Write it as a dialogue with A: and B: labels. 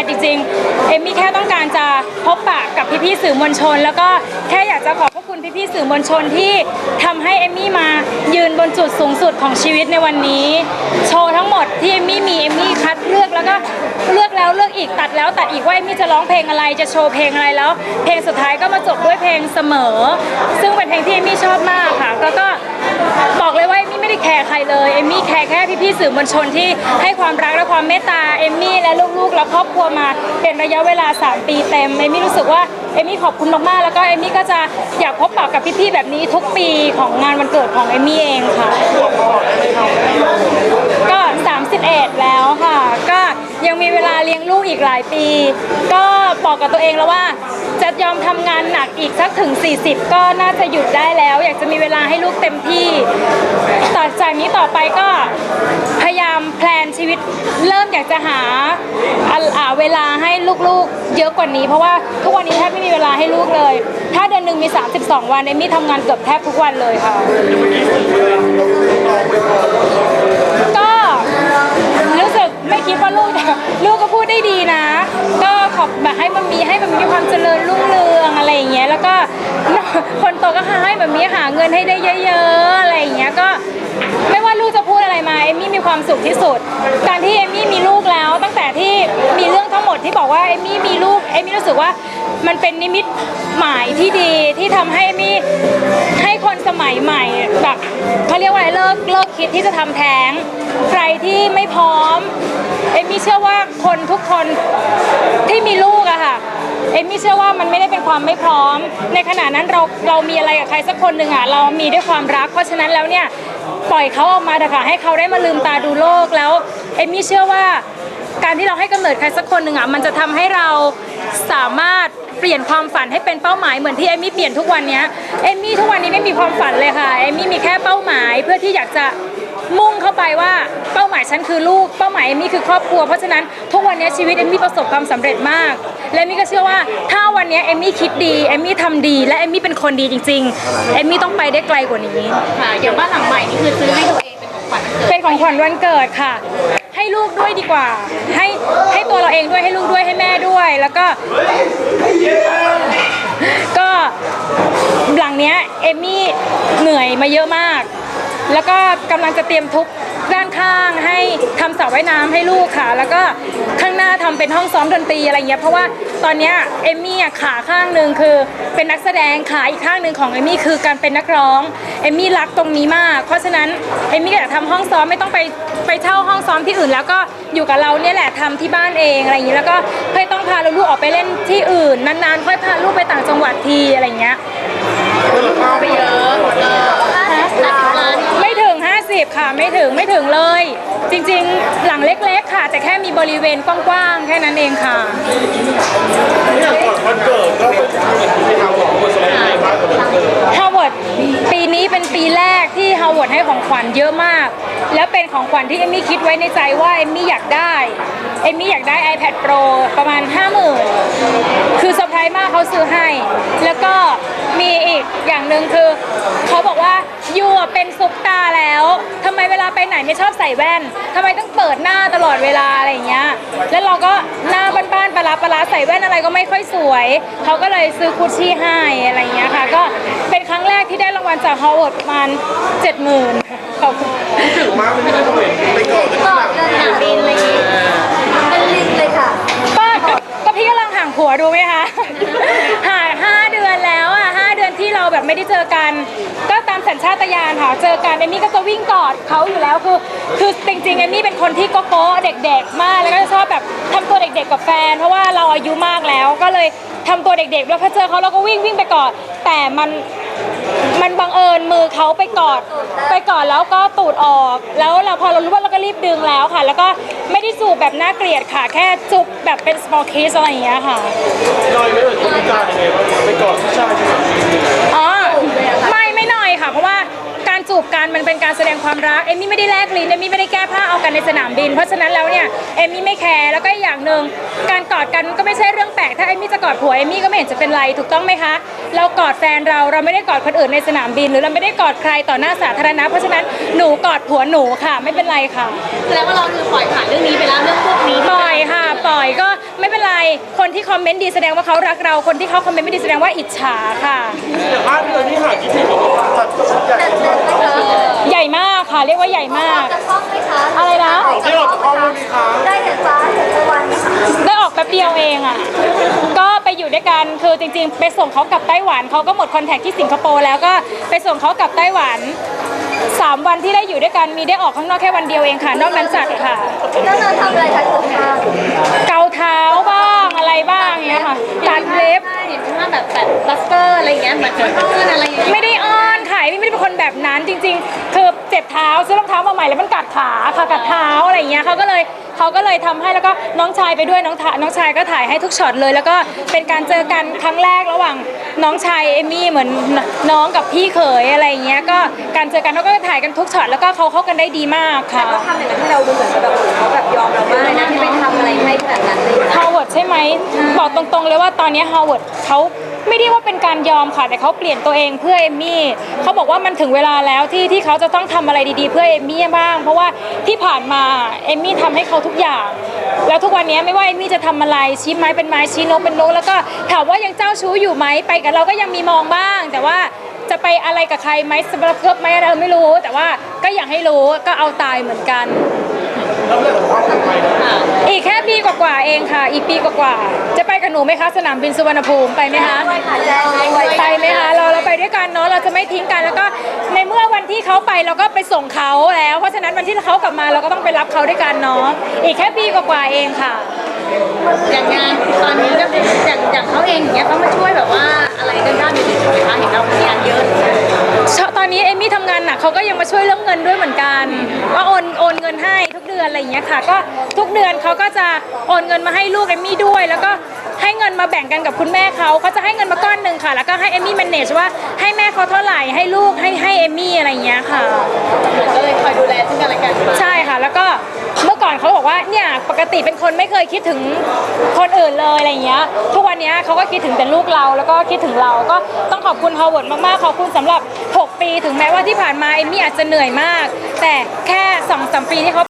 A: ายจริงๆ เอมมี่แค่ต้องการจะพบปะกับพี่ๆสื่อมวลชน แล้วก็แค่อยากจะขอบพระคุณพี่ๆสื่อมวลชนที่ทำให้เอมมี่มายืนบนจุดสูงสุดของชีวิตในวันนี้ โชว์ทั้งหมดที่เอมมี่มีเอมมี่คัดเลือกแล้วก็เลือกแล้วเลือกอีกตัดแล้วตัดอีกว่าเอมมี่จะร้องเพลงอะไรจะโชว์เพลงอะไรแล้ว เพลงสุดท้ายก็มาจบด้วยเพลงเสมอ ซึ่งเป็นเพลงที่เอมมี่ชอบมากค่ะแล้วก็บอกเลยว่า แคร์ใครเลยเอมมี่แคร์แค่พี่ๆสื่อมวลชนที่ให้ความรักและความเมตตาเอมมี่และลูกๆและครอบครัวมาเป็นระยะเวลา 3 ปีเต็มเอมมี่รู้สึกว่าเอมมี่ขอบคุณมากๆแล้วก็เอมมี่ก็จะอยากพบปะกับพี่ๆแบบนี้ทุกปีของงานวันเกิดของเอมมี่เองค่ะก็ 31 แล้วค่ะ ก็ยังมีเวลาเลี้ยงลูกอีกหลายปี ก็บอกกับตัวเองแล้วว่า อมทำงานหนักอีกสักถึง 40 ก็น่าจะหยุดได้แล้ว อยากจะมีเวลาให้ลูกเต็มที่ต่อจากนี้ต่อไปก็พยายามแพลนชีวิต เริ่มอยากจะหาอ่าอ่าเวลาให้ลูกๆ เยอะกว่านี้ เพราะว่าทุกวันนี้แทบไม่มีเวลาให้ลูกเลย ถ้าเดือนหนึ่งมี 32 วันเอมมี่ทำงานเกือบแทบทุกวันเลยค่ะ ก็รู้สึกไม่คิดว่าลูกจะลูกก็พูดได้ดีนะ ก็ขอบแบบให้มันมีให้มันมีความเจริญรุ่ง อะไรอย่างเงี้ยแล้วก็คนโตก็ให้แบบมีหาเงินให้ได้เยอะๆอะไรอย่างเงี้ยก็ไม่ว่าลูกจะพูดอะไรมาเอมมี่มีความสุขที่สุด การที่เอมมี่มีลูกแล้ว ตั้งแต่ที่มีเรื่องทั้งหมดที่บอกว่าเอมมี่มีลูกเอมมี่รู้สึกว่ามันเป็นนิมิตหมายที่ดีที่ทำให้เอมมี่ให้คนสมัยใหม่แบบเขาเรียกว่าอะไรเลิกเลิกคิดที่จะทำแท้ง ใครที่ไม่พร้อมเอมมี่เชื่อว่าคนทุกคนที่มีลูกอะค่ะ เอมมี่เชื่อว่ามันไม่ได้เป็นความไม่พร้อม ในขณะนั้นเราเรามีอะไรกับใครสักคนหนึ่งอะเรามีด้วยความรัก เพราะฉะนั้นแล้วเนี่ยปล่อยเขาออกมาเถอะค่ะให้เขาได้มาลืมตาดูโลกแล้วเอมมี่เชื่อว่าการที่เราให้กำเนิดใครสักคนหนึ่งอะมันจะทำให้เราสามารถเปลี่ยนความฝันให้เป็นเป้าหมายเหมือนที่เอมมี่เปลี่ยนทุกวันนี้เอมมี่ทุกวันนี้ไม่มีความฝันเลยค่ะเอมมี่มีแค่เป้าหมายเพื่อที่อยากจะ มุ่งเข้าไปว่าเป้าหมายฉันคือลูกเป้าหมายเอมมี่คือครอบครัวเพราะฉะนั้นทุกวันนี้ชีวิตเอมมี่ประสบความสำเร็จมาก และเอมมี่ก็เชื่อว่าถ้าวันนี้เอมมี่คิดดีเอมมี่ทำดี และเอมมี่เป็นคนดีจริงๆเอมมี่ต้องไปได้ไกลกว่านี้
B: ค่ะอย่างบ้านหลังใหม่นี่คือซื้อให้ตัวเองเป็นของขวัญวันเกิด
A: เป็นของขวัญวันเกิดค่ะ ให้ลูกด้วยดีกว่า ให้ให้ตัวเราเองด้วยให้ลูกด้วยให้แม่ด้วย แล้วก็ก็หลังเนี้ยเอมมี่เหนื่อยมาเยอะมาก แล้วก็กำลังจะเตรียมทุบด้านข้างให้ทำสระว่ายน้ำให้ลูกค่ะ แล้วก็ข้างหน้าทำเป็นห้องซ้อมดนตรีอะไรเงี้ยเพราะว่าตอนเนี้ยเอมมี่อะขาข้างหนึ่งคือเป็นนักแสดงขาอีกข้างหนึ่งของเอมมี่คือการเป็นนักร้องเอมมี่รักตรงนี้มาก เพราะฉะนั้นเอมมี่อยากทำห้องซ้อมไม่ต้องไปไปเช่าห้องซ้อมที่อื่น แล้วก็อยู่กับเราเนี่ยแหละทำที่บ้านเองอะไรอย่างนี้แล้วก็ไม่ต้องพาลูกๆออกไปเล่นที่อื่นนานๆค่อยพาลูกไปต่างจังหวัดทีอะไรเงี้ย
B: ไปเยอะ
A: 60 ค่ะ ไม่ถึงไม่ถึงเลย จริงๆ หลังเล็กๆ ค่ะ แต่แค่มีบริเวณกว้างๆ แค่นั้นเองค่ะ
C: เนี่ยก่อนวันเกิดก็เป็นที่ทำของคนสมัยในบ้านวันเกิด์
A: ปีนี้เป็นปีแรกที่ฮาวเวิร์ดให้ของขวัญเยอะมาก แล้วเป็นของขวัญที่เอมมี่คิดไว้ในใจว่าเอมมี่อยากได้ เอมมี่อยากได้ iPad Pro ประมาณหมื่นคือเซอร์ไพรส์มากเขาซื้อให้ แล้วก็มีอีกอย่างหนึ่งคือ เขาบอกว่ายูเป็นซุปตาแล้ว ไมเวลาไปไหนไม่ชอบใส่แว่นทำไมต้องเปิดหน้าตลอดเวลาอะไรอย่างเงี้ย แล้วเราก็หน้าบ้านๆปลาร้าปลาร้าใส่แว่นอะไรก็ไม่ค่อยสวย เขาก็เลยซื้อคุชชี่ให้อะไรอย่างเงี้ยค่ะ ก็เป็นครั้งแรกที่ได้รางวัลจากฮาวเวิร์ดประมาณ70,000ขอบคุณ
C: ถึงมากไม่ได้ต้องไปก่อน
B: ก่อนเดินสนามบินอะไรอย่างงี้เป็นลิงเลยค่ะ
A: ป้าก็ก็พี่กำลังห่างผัวดูไหมคะ ห่าง แบบไม่ได้เจอกัน ก็ตามสัญชาตญาณค่ะเจอกันเอมมี่ก็จะวิ่งกอดเขาอยู่แล้วคือ คือจริงๆเอมมี่เป็นคนที่โก๊ะโก๊ะเด็กๆ มากแล้วก็จะชอบแบบทำตัวเด็กๆกับแฟน เพราะว่าเราอายุมากแล้วก็เลยทำตัวเด็กๆแล้วพอเจอเขาเราก็วิ่งวิ่งไปกอดแต่มันมันบังเอิญมือเขาไปกอดไปกอดแล้วก็ตูดออก แล้วเราพอเรารู้ว่าเราก็รีบดึงแล้วค่ะ แล้วก็ไม่ได้จูบแบบน่าเกลียดค่ะ แค่จูบแบบเป็น small kiss อะไรอย่างเงี้ยค่ะ
C: น้อยไม่เอ่ยคุณการยังไงบ้างไปก่อนผู้ชายที่แบบ
A: อ๋อ ไม่ไม่หน่อยค่ะ เพราะว่าการจูบกัน มันเป็นการแสดงความรักเอมมี่ไม่ได้แลกลิ้นเอมมี่ไม่ได้แก้ผ้าเอากันในสนามบิน เพราะฉะนั้นแล้วเนี่ยเอมมี่ไม่แคร์แล้วก็อีกอย่างหนึ่งการกอดกันก็ไม่ใช่เรื่องแปลกถ้าเอมมี่จะกอดผัวเอมมี่ก็ไม่เห็นจะเป็นไรถูกต้องไหมคะ เรากอดแฟนเราเราไม่ได้กอดคนอื่นในสนามบิน หรือเราไม่ได้กอดใครต่อหน้าสาธารณะ เพราะฉะนั้นหนูกอดผัวหนูค่ะ ไม่เป็นไรค่ะ
B: แสดงว่าเราคือปล่อยผ่านเรื่องนี้ไปแล้วเรื่องพวกนี้
A: ปล่อยค่ะปล่อยก็ไม่เป็นไรคนที่คอมเมนต์ดีแสดงว่าเขารักเราคนที่เขาคอมเมนต์ไม่ดีแสดงว่าอิจฉาค่ะ
C: แต่ภาพที่เราที่หาคิดถึงแบบว่าจัดชุดใหญ่
A: ใหญ่มากค่ะเรียกว่าใหญ่มาก
D: จะคล่องไหมคะ
A: อะไรนะ
C: ของที่เราจะเข้ามีคะ
D: ได้เห็นฟ้าเห็นตะวันไหมคะ
A: ได้ออกแป๊บเดียวเองอะ ก็ไปอยู่ด้วยกัน คือจริง ๆ ไปส่งเขากลับไต้หวัน เขาก็หมดคอนแทคที่สิงคโปร์แล้วก็ไปส่งเขากลับไต้หวันสามวันที่ได้อยู่ด้วยกันมีได้ออกข้างนอกแค่วันเดียวเองค่ะ นอกนั้นจัดค่ะ
D: เจ้านายทำอะไรคะคุณคะ
A: เกาเท้าบ้างอะไรบ้างเนี้ยค่ะ ตัดเล็บ
B: เห็นว่าแบบแบบบัสเตอร์อะไรอย่างเงี้ยเหมือนเพื่อนอะไรอย่างเงี้ย
A: ไม่ได้อ้อน ค่ะไม่ได้เป็นคนแบบนั้นจริง ๆ คือเจ็บเท้าซื้อรองเท้ามาใหม่แล้วมันกัดขาค่ะกัดเท้าอะไรอย่างเงี้ยเขาก็เลยเขาก็เลยทำให้แล้วก็น้องชายไปด้วยน้องถ่าน้องชายก็ถ่ายให้ทุกช็อตเลย แล้วก็เป็นการเจอกันครั้งแรกระหว่างน้องชายเอมี่เหมือนน้องกับพี่เขยอะไรอย่างเงี้ยก็การเจอกันเขาก็ถ่ายกันทุกช็อตแล้วก็เขาเข้ากันได้ดีมากค่ะ
D: เขาทำอย่างนั้นให้เราดูเหมือนกับแบบเขาแบบยอมเรามากเลยนะที่ไปทำอะไรให้แบบนั้นเลยนะ
A: ฮาวเวิร์ดใช่ไหมบอกตรงๆเลยว่าตอนนี้ฮาวเวิร์ดเขา ไม่ได้ว่าเป็นการยอมค่ะแต่เขาเปลี่ยนตัวเองเพื่อเอมมี่เขาบอกว่ามันถึงเวลาแล้วที่ที่เขาจะต้องทำอะไรดีๆ เพื่อเอมมี่บ้าง เพราะว่าที่ผ่านมาเอมมี่ทำให้เขาทุกอย่าง แล้วทุกวันนี้ไม่ว่าเอมมี่จะทำอะไรชี้ไม้เป็นไม้ชี้นกเป็นนกแล้วก็ถามว่ายังเจ้าชู้อยู่ไหมไปกับเราก็ยังมีมองบ้าง แต่ว่าจะไปอะไรกับใครไหมสำหรับเกิบไหมเราไม่รู้ แต่ว่าก็อยากให้รู้ก็เอาตายเหมือนกัน
C: แล้วเรื่องของความปลอดภัยนะ
A: อีกแค่ปีกว่าๆเองค่ะ อีกปีกว่าๆจะไปกับหนูไหมคะ สนามบินสุวรรณภูมิไปไหมคะ
D: ด้วยค่ะแจ้งด้วย
A: ไปไหมคะเราเราไปด้วยกันเนาะเราจะไม่ทิ้งกันแล้วก็ในเมื่อวันที่เขาไปเราก็ไปส่งเขาแล้ว เพราะฉะนั้นวันที่เขากลับมาเราก็ต้องไปรับเขาด้วยกันเนาะอีกแค่ปีกว่าๆเองค่ะ
B: อย่างงานตอนนี้ก็อย่างอย่างเขาเองอย่างเงี้ยเขามาช่วยแบบว่า อะไรด้านด้านนี้ไหมคะเห็นเราทำงานเยอะ
A: ตอนนี้เอมมี่ทำงานหนักเขาก็ยังมาช่วยเรื่องเงินด้วยเหมือนกันว่าโอนโอนเงินให้ทุกเดือนอะไรอย่างเงี้ยค่ะ ก็ทุกเดือนเขาก็จะโอนเงินมาให้ลูกเอมมี่ด้วย แล้วก็ให้เงินมาแบ่งกันกับคุณแม่เขาเขาจะให้เงินมาก้อนหนึ่งค่ะ แล้วก็ให้เอมมี่ manage ว่าให้แม่เขาเท่าไหร่ให้ลูกให้ให้เอมมี่อะไรอย่างเงี้ยค่ะ
B: ก็เลยคอยดูแลซึ่งกันและกันมา
A: ใช่ค่ะ แล้วก็ เมื่อก่อนเขาบอกว่าเนี่ยปกติเป็นคนไม่เคยคิดถึงคนอื่นเลยอะไรเงี้ยทุกวันเนี้ยเขาก็คิดถึงแต่ลูกเราแล้วก็คิดถึงเราก็ต้องขอบคุณฮาวเวิร์ดมากๆขอบคุณสำหรับ 6 ปี ถึงแม้ว่าที่ผ่านมาเอมมี่อาจจะเหนื่อยมาก แต่แค่2อสปีที่เขา